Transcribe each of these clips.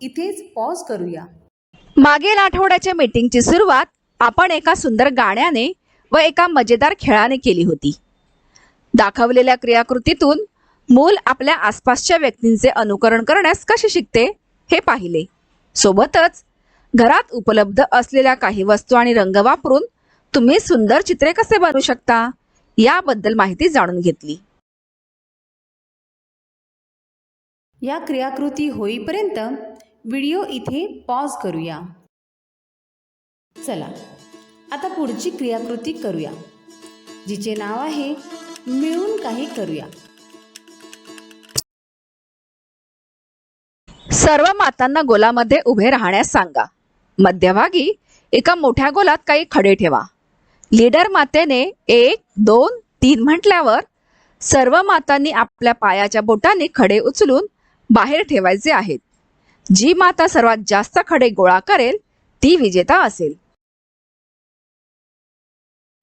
इथेच पॉज करूया. मागील आठवड्याच्या मीटिंगची सुरुवात आपण एका सुंदर गाण्याने व एका मजेदार खेळाने केली होती. दाखवलेल्या क्रियाकृतीतून मूल आपल्या आसपासच्या व्यक्तींचे अनुकरण करण्यास कसे शिकते हे पाहिले. सोबतच घरात उपलब्ध असलेल्या काही वस्तू आणि रंग वापरून तुम्ही सुंदर चित्रे कसे बनवू शकता याबद्दल माहिती जाणून घेतली. या क्रियाकृती होईपर्यंत व्हिडिओ इथे पॉज करूया. चला आता पुढची क्रियाकृती करूया जिचे नाव आहे मिळून काही करूया. सर्व मातांना गोलामध्ये उभे राहण्यास सांगा. मध्यभागी एका मोठ्या गोलात काही खडे ठेवा. लीडर मातेने एक दोन तीन म्हटल्यावर सर्व मातांनी आपल्या पायाच्या बोटाने खडे उचलून बाहेर ठेवायचे आहेत. जी माता सर्वात जास्त खडे गोळा करेल ती विजेता असेल.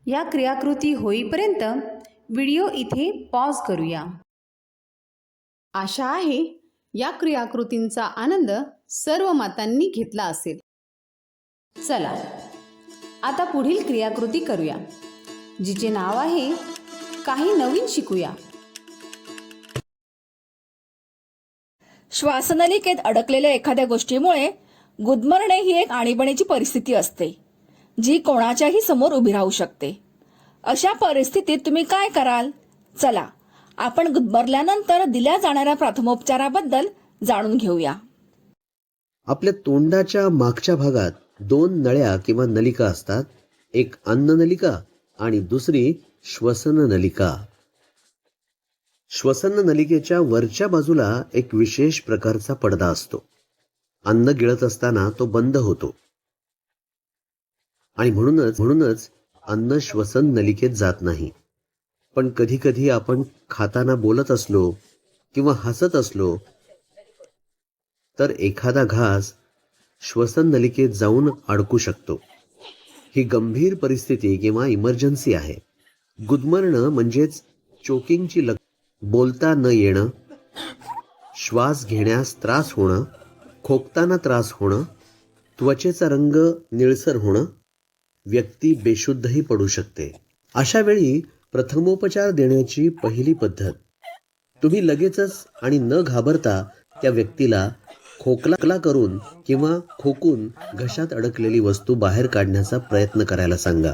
या क्रियाकृती होईपर्यंत व्हिडिओ इथे पॉज करूया. आशा आहे या क्रियाकृतींचा आनंद सर्व मातांनी घेतला असेल. चला आता पुढील क्रियाकृती करूया जिचे नाव आहे काही नवीन शिकूया. श्वासनलिकेत अडकलेल्या एखाद्या गोष्टीमुळे गुदमरणे ही एक आणीबाणीची परिस्थिती असते जी कोणाच्याही समोर उभी राहू शकते. अशा परिस्थितीत तुम्ही काय कराल? चला आपण गुदमरल्यानंतर दिल्या जाणाऱ्या प्राथमोपचाराबद्दल जाणून घेऊया. आपल्या तोंडाच्या मागच्या भागात दोन नळ्या किंवा नलिका असतात एक अन्न नलिका आणि दुसरी श्वसन नलिका. श्वसन नलिकेच्या वरच्या बाजूला एक विशेष प्रकारचा पडदा असतो. अन्न गिळत असताना तो बंद होतो. आणि म्हणूनच म्हणूनच अन्न श्वसन नलिकेत जात नाही. पण कधी कधी आपण खाताना बोलत असलो किंवा हसत असलो तर एखादा घास श्वसन नलिकेत जाऊन अडकू शकतो. ही गंभीर परिस्थिती किंवा इमर्जन्सी आहे. गुदमरणं म्हणजेच चोकिंगची लक बोलता न येणं श्वास घेण्यास त्रास होणं खोकताना त्रास होणं त्वचेचा रंग निळसर होणं व्यक्ती बेशुद्धही पडू शकते. अशा वेळी प्रथमोपचार देण्याची पहिली पद्धत. तुम्ही लगेचच आणि न घाबरता त्या व्यक्तीला खोकला करून किंवा खोकून घशात अडकलेली वस्तू बाहेर काढण्याचा प्रयत्न करायला सांगा.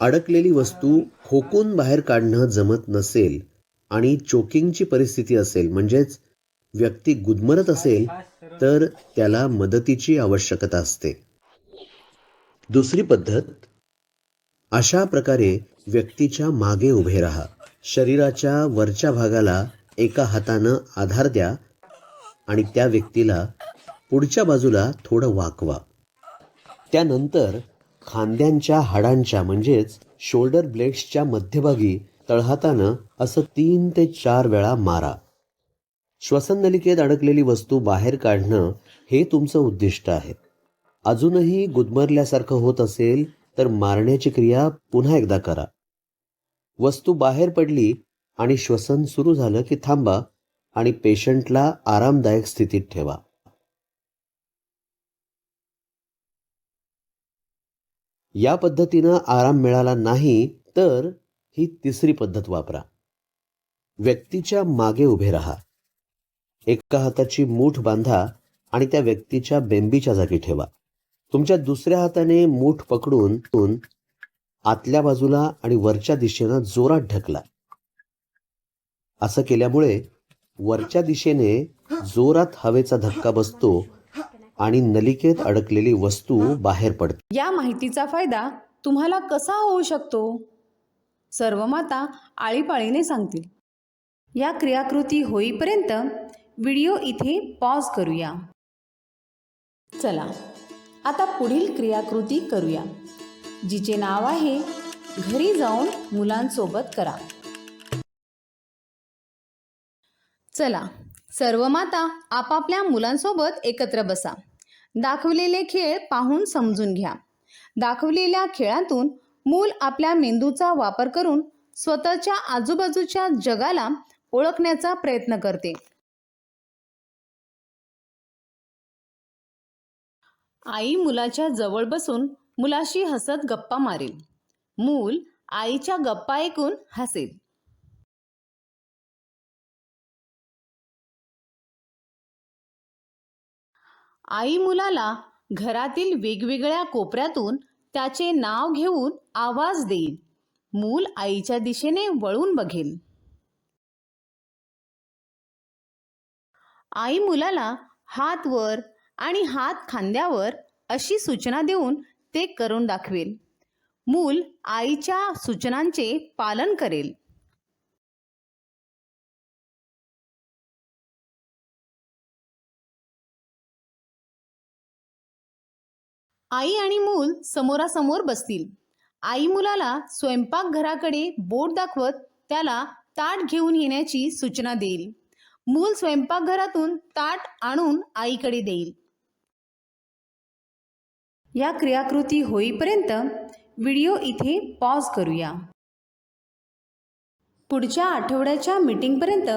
अडकलेली वस्तू खोकून बाहेर काढणं जमत नसेल आणि चोकिंगची परिस्थिती असेल म्हणजेच व्यक्ती गुदमरत असेल तर त्याला मदतीची आवश्यकता असते. दुसरी पद्धत अशा प्रकारे व्यक्तीच्या मागे उभे राहा. शरीराच्या वरच्या भागाला एका हातानं आधार द्या आणि त्या व्यक्तीला पुढच्या बाजूला थोडं वाकवा. त्यानंतर खांद्यांच्या हाडांच्या म्हणजेच शोल्डर ब्लेड्सच्या मध्यभागी तळहातानं असं तीन ते चार वेळा मारा. श्वसन नलिकेत अडकलेली वस्तू बाहेर काढणं हे तुमचं उद्दिष्ट आहे. अजूनही गुदमरल्यासारखं होत असेल तर मारण्याची क्रिया पुन्हा एकदा करा. वस्तू बाहेर पडली आणि श्वसन सुरू झालं की थांबा आणि पेशंटला आरामदायक स्थितीत ठेवा. या पद्धतीनं आराम मिळाला नाही तर ही तिसरी पद्धत वापरा. व्यक्तीच्या मागे उभे राहा. एका हाताची मूठ बांधा आणि त्या व्यक्तीच्या बेंबीच्या जागी ठेवा. तुमच्या दुसऱ्या हाताने मूठ पकडून आतल्या बाजूला आणि वरच्या दिशेनं जोरात ढकला. असं केल्यामुळे वरच्या दिशेने जोरात हवेचा धक्का बसतो आणि नलिकेत अडकलेली वस्तू बाहेर पडते. या माहितीचा फायदा तुम्हाला कसा होऊ शकतो? सर्व माता आळीपाळीने सांगतील. या क्रियाकृती होईपर्यंत व्हिडिओ इथे पॉज करूया. चला आता पुढील क्रियाकृती करूया. जिचे नाव आहे घरी जाऊन मुलांसोबत करा. चला सर्व माता आपापल्या मुलांसोबत एकत्र बसा. दाखवलेले खेळ पाहून समजून घ्या. दाखवलेल्या खेळातून मूल आपल्या मेंदूचा वापर करून स्वतःच्या आजूबाजूच्या जगाला ओळखण्याचा प्रयत्न करते. आई मुलाच्या जवळ बसून मुलाशी हसत गप्पा मारेल. मूल आईच्या गप्पा ऐकून हसेल. आई मुलाला घरातील वेगवेगळ्या कोपऱ्यातून त्याचे नाव घेऊन आवाज देईल मूल आईच्या दिशेने वळून बघेल आई मुलाला हात वर आणि हात खांद्यावर अशी सूचना देऊन ते करून दाखवेल. मूल आईच्या सूचनांचे पालन करेल. आई आणि मूल समोरासमोर बसतील. आई मुलाला स्वयंपाकघराकडे बोट दाखवत त्याला ताट घेऊन येण्याची सूचना देईल. मूल स्वयंपाकघरातून ताट आणून आईकडे देईल. या क्रियाकृती होईपर्यंत व्हिडिओ इथे पॉज करूया. पुढच्या आठवड्याच्या मीटिंगपर्यंत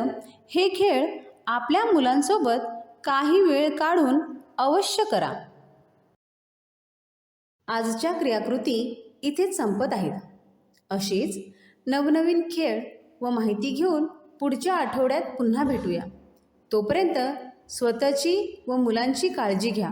हे खेळ आपल्या मुलांसोबत काही वेळ काढून अवश्य करा. आजच्या क्रियाकृती इथेच संपत आहेत. अशीच नवनवीन खेळ व माहिती घेऊन पुढच्या आठवड्यात पुन्हा भेटूया. तोपर्यंत स्वतःची व मुलांची काळजी घ्या.